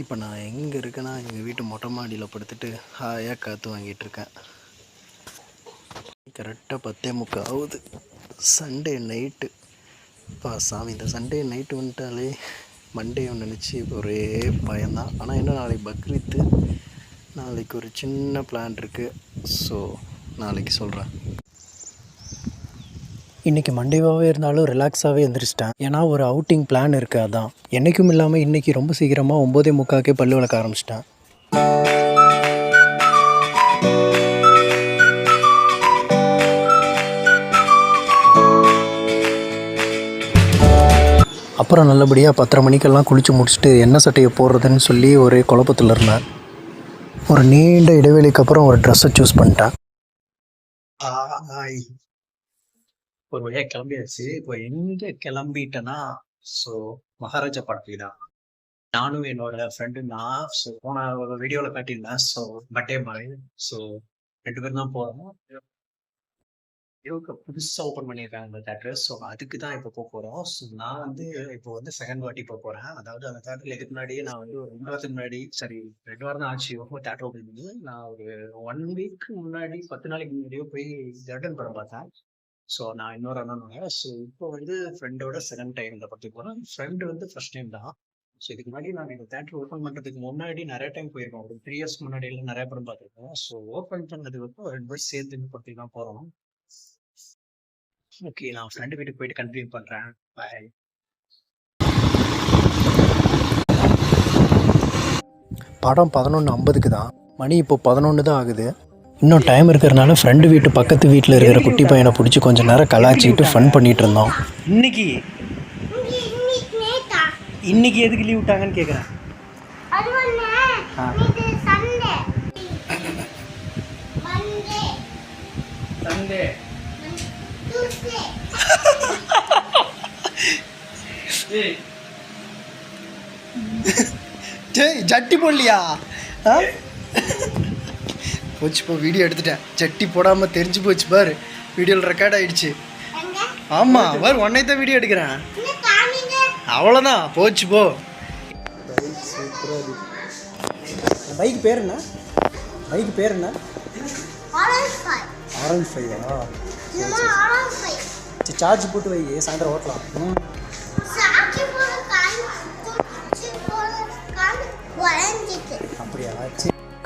இப்போ நான் எங்கே இருக்கேன்னா எங்கள் வீட்டு மொட்டை மாடியில் படுத்துட்டு ஹாயாக காற்று வாங்கிட்டுருக்கேன் கரெக்டாக பத்தே முக்காவது ஆகுது. சண்டே நைட்டு இப்போ சாமி இந்த சண்டே நைட்டு வந்துட்டாலே மண்டே நினச்சி ஒரே பயம்தான். ஆனால் என்ன நாளைக்கு பக்ரீத்து நாளைக்கு ஒரு சின்ன பிளான் இருக்குது ஸோ நாளைக்கு சொல்கிறேன் இன்றைக்கி மண்டேவாகவே இருந்தாலும் ரிலாக்ஸாகவே எழுந்திரிச்சிட்டேன் ஏன்னா ஒரு அவுட்டிங் பிளான் இருக்குது அதான். என்றைக்கும் இல்லாமல் இன்றைக்கி ரொம்ப சீக்கிரமாக ஒம்போதே முக்காக்கே பல்லு வளர்க்க ஆரம்பிச்சிட்டேன். அப்புறம் நல்லபடியாக பத்தரை மணிக்கெல்லாம் குளித்து முடிச்சுட்டு என்ன சட்டையை போடுறதுன்னு சொல்லி ஒரே குழப்பத்தில் இருந்தேன். ஒரு நீண்ட இடைவெளிக்கு அப்புறம் ஒரு ட்ரெஸ்ஸை சூஸ் பண்ணிட்டேன். ஒரு வழியாக கிளம்பியாச்சு. இப்போ எங்கே கிளம்பிட்டேன்னா ஸோ மகாராஜா படத்துக்கு தான். நானும் என்னோட ஃப்ரெண்டு நான் ஸோ போன ஒரு வீடியோவில் காட்டியிருந்தேன். ஸோ பட்டே பாய் ஸோ ரெண்டு பேரும் தான் போகிறோம் புதுசாக ஓப்பன் பண்ணியிருக்காங்க அந்த தேட்டர் ஸோ அதுக்கு தான் இப்போ போக போகிறோம் ஸோ நான் வந்து இப்போ வந்து செகண்ட் வாட்டி போக போகிறேன் அதாவது அந்த தேட்டரில் இதுக்கு முன்னாடியே நான் வந்து ஒரு ரெண்டு வாரத்துக்கு முன்னாடி சரி ரெண்டு வாரம் தான் ஆச்சு. தேட்டர் ஓப்பன் பண்ணி நான் ஒரு ஒன் வீக் முன்னாடி பத்து நாளைக்கு முன்னாடியோ போய் ஜர்டன் படம் பார்த்தேன். ஸோ நான் இன்னொரு அண்ணன் ஸோ இப்போ வந்து ஃப்ரெண்டோட செகண்ட் டைம் இந்த படத்துக்கு போகிறேன் ஃப்ரெண்டு வந்து ஃபர்ஸ்ட் டைம் தான். ஸோ இதுக்கு முன்னாடி நான் இந்த தேட்டர் ஓப்பன் பண்ணுறதுக்கு முன்னாடி நிறைய டைம் போயிருக்கோம். ஒரு த்ரீ இயர்ஸ் முன்னாடி நிறைய படம் பார்த்துருக்கோம். ஸோ ஓப்பன் பண்ணதுக்கு அப்புறம் ரெண்டு பேரும் சேர்ந்து இந்த படத்துக்கு தான் போகிறோம் ஓகே நான் ஃப்ரெண்டு வீட்டுக்கு போயிட்டு கண்டினியூ பண்ணுறேன் பாய் படம் பதினொன்று ஐம்பதுக்கு தான். மணி இப்போ பதினொன்று தான் ஆகுது. இன்னும் டைம் இருக்கிறனால ஃப்ரெண்டு வீட்டு பக்கத்து வீட்டில் இருக்கிற குட்டி பையனை பிடிச்சி கொஞ்சம் நேரம் கலாச்சிக்கிட்டு ஃபன் பண்ணிட்டு இருந்தோம். இன்னைக்கு இன்னைக்கு எதுக்கு லீவ் விட்டாங்கன்னு கேட்குறேன் ஜட்டி போடலையா? ஆ? போச்சு இப்போ வீடியோ எடுத்துட்டேன். ஜட்டி போடாமல் தெரிஞ்சு போச்சு பாரு. வீடியோவில் ரெக்கார்ட் ஆயிடுச்சு. எங்க? ஆமாம் பாரு உன்னை தான் வீடியோ எடுக்கிறேன் அவ்வளோதான் போச்சு போ. பைக் பேர் என்ன? பைக் பேர் என்ன? ஆரஞ்சு ஃபைவ் ஃபைவ் சார்ஜ் போட்டு வை சாயந்தரம் ஓட்டலாம். ம். சாக்கி போல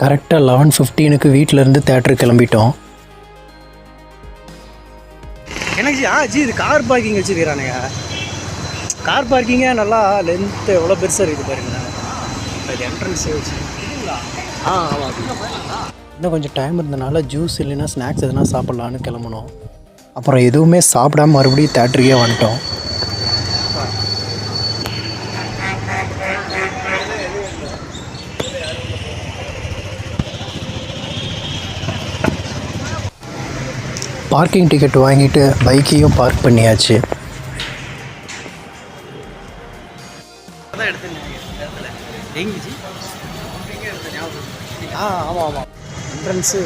கரெக்டாக லெவன் ஃபிஃப்டீனுக்கு வீட்டிலேருந்து தேட்டருக்கு கிளம்பிட்டோம். எனக்கு ஜி? ஆ ஜி இது கார் பார்க்கிங் வச்சுருக்கிறானுங்க. கார் பார்க்கிங்கே நல்லா லென்த்து எவ்வளோ பெருசாக இருக்குது பாருங்க. அது என்ட்ரன்ஸே வச்சு. ஆ ஆமாம் இன்னும் கொஞ்சம் டைம் இருந்தனால ஜூஸ் இல்லைன்னா ஸ்நாக்ஸ் எதுனா சாப்பிட்லான்னு கிளம்புனோம். அப்புறம் எதுவுமே சாப்பிடாம மறுபடியும் தேட்டருக்கே வந்துட்டோம். பார்க்கிங் டிக்கெட் வாங்கிட்டு பைக்கையும் பார்க் பண்ணியாச்சு. ஆ ஆமாம் ஆமாம் என்ட்ரன்ஸு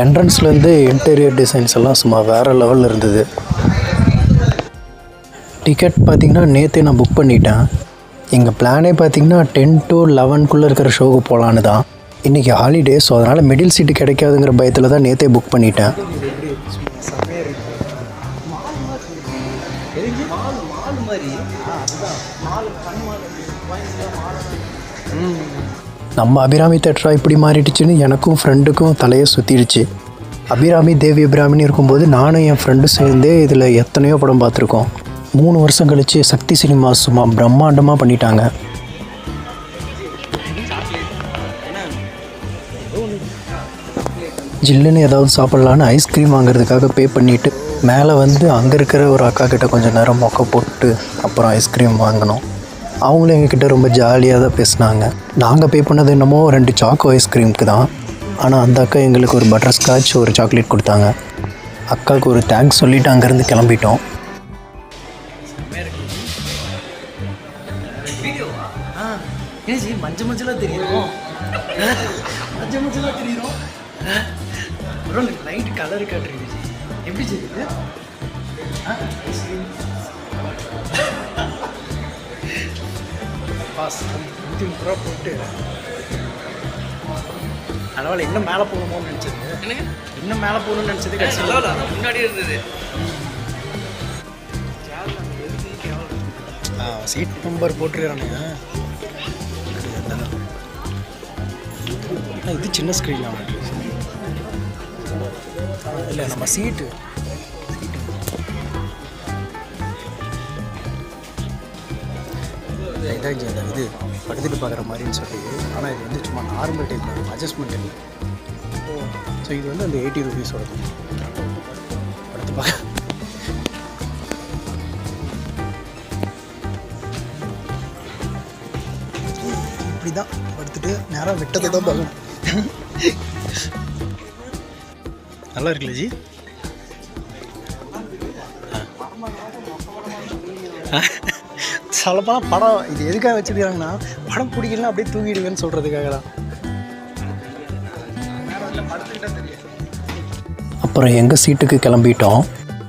என்ட்ரன்ஸ்லேருந்து இன்டீரியர் டிசைன்ஸ் எல்லாம் சும்மா வேறு லெவலில் இருந்தது. டிக்கெட் பார்த்தீங்கன்னா நேற்றே நான் புக் பண்ணிட்டேன். எங்கள் பிளானே பார்த்தீங்கன்னா டென் டு லெவன்குள்ளே இருக்கிற ஷோவுக்கு போகலான்னு தான். இன்றைக்கி ஹாலிடே ஸோ அதனால் மிடில் சீட்டு கிடைக்காதுங்கிற பயத்தில் தான் நேற்றே புக் பண்ணிட்டேன். நம்ம அபிராமி தேட்டரா இப்படி மாறிடுச்சுன்னு எனக்கும் ஃப்ரெண்டுக்கும் தலையை சுற்றிடுச்சு அபிராமி தேவி அபிராமின்னு இருக்கும்போது நானும் என் ஃப்ரெண்டும் சேர்ந்தே இதில் எத்தனையோ படம் பார்த்துருக்கோம். மூணு வருஷம் கழிச்சு சக்தி சினிமா சும்மா பிரம்மாண்டமாக பண்ணிட்டாங்க. ஜில்லுன்னு ஏதாவது சாப்பிட்லான்னு ஐஸ்கிரீம் வாங்குறதுக்காக பே பண்ணிவிட்டு மேலே வந்து அங்கே இருக்கிற ஒரு அக்கா கிட்ட கொஞ்சம் நேரம் மொக்க போட்டு அப்புறம் ஐஸ்கிரீம் வாங்கினோம். அவங்களும் எங்ககிட்ட ரொம்ப ஜாலியாக தான் பேசினாங்க. நாங்கள் பே பண்ணது என்னமோ ரெண்டு சாக்கோ ஐஸ்கிரீமுக்கு தான். ஆனால் அந்த அக்கா எங்களுக்கு ஒரு பட்டர் ஸ்காட்ச் ஒரு சாக்லேட் கொடுத்தாங்க. அக்காவுக்கு ஒரு தேங்க்ஸ் சொல்லிவிட்டு அங்கேருந்து கிளம்பிட்டோம். ஏஜி மஞ்ச மஞ்சளாக தெரியணும் மஞ்ச மஞ்சளாக தெரியணும் அப்புறம் எனக்கு லைட் கலர் காட்டுறீங்க எப்படி செய்யுது பாஸ் நூற்றி முப்பது ரூபா போட்டு. பரவாயில்ல இன்னும் மேலே போகணுமோன்னு நினச்சது. இன்னும் மேலே போகணும்னு நினச்சது கிடைச்சது முன்னாடி இருந்தது. சீட் நம்பர் போட்டுருக்கானுங்க. இது சின்ன ஸ்க்ரீன் இல்லை நம்ம சீட்டு இதான் இது படுத்துட்டு பார்க்குற மாதிரின்னு சொல்லி. ஆனால் இது வந்து சும்மா நார்மல் டைப் அட்ஜஸ்ட்மெண்ட் இல்லை ஸோ இது வந்து அந்த எயிட்டி ருபீஸோட படுத்து பார்க்க இப்படி தான் போட்டு நேராக விட்டதை தான் பார்க்கணும் நல்லா இருக்குல்ல ஜி? சொல்லப்போனால் படம் இது எதுக்காக வச்சுருக்காங்கன்னா படம் பிடிக்கலன்னா அப்படியே தூங்கிடுவேன்னு சொல்கிறதுக்காக தான் அப்புறம் எங்கள் சீட்டுக்கு கிளம்பிட்டோம்.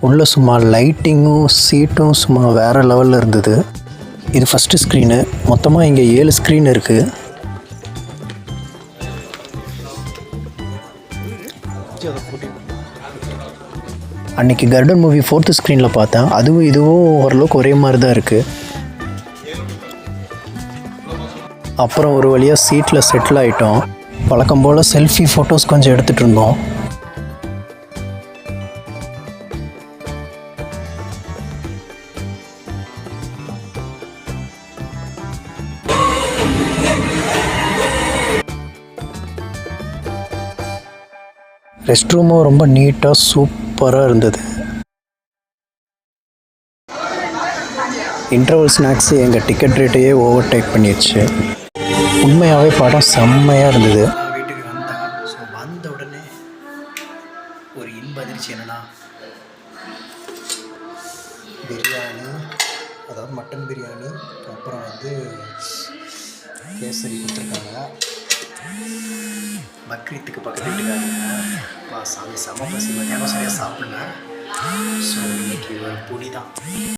உள்ளே சும்மா லைட்டிங்கும் சீட்டும் சும்மா வேறு லெவலில் இருந்தது. இது ஃபஸ்ட்டு ஸ்க்ரீனு மொத்தமாக இங்கே ஏழு ஸ்க்ரீன் இருக்குது அன்றைக்கி கர்டன் மூவி ஃபோர்த்து ஸ்க்ரீனில் பார்த்தேன். அதுவும் இதுவும் ஓரளவுக்கு ஒரே மாதிரி தான் இருக்குது அப்புறம் ஒரு வழியாக சீட்டில் செட்டில் ஆகிட்டோம் வழக்கம் போல் செல்ஃபி ஃபோட்டோஸ் கொஞ்சம் எடுத்துகிட்டு இருந்தோம். ரெஸ்ட் ரூமும் ரொம்ப நீட்டாக சூப்பராக இருந்தது. இன்டர்வல் ஸ்நாக்ஸு எங்கள் டிக்கெட் ரேட்டையே ஓவர் டேக் பண்ணிடுச்சு உண்மையாகவே படம் செம்மையாக இருந்தது. வீட்டுக்கு வந்தேன். ஸோ வந்த உடனே ஒரு இன்ப அதிர்ச்சி என்னன்னா பிரியாணி அதாவது மட்டன் பிரியாணி அப்புறம் வந்து கேசரி கொடுத்துருக்காங்க. பக்ரீத்துக்கு பக்கத்து வீட்டுக்காரங்க வா சாமி செம பசி மத்தியானம் சரியாக சாப்பிடல. ஸோ இன்னைக்கு ஒரு பொடி தான்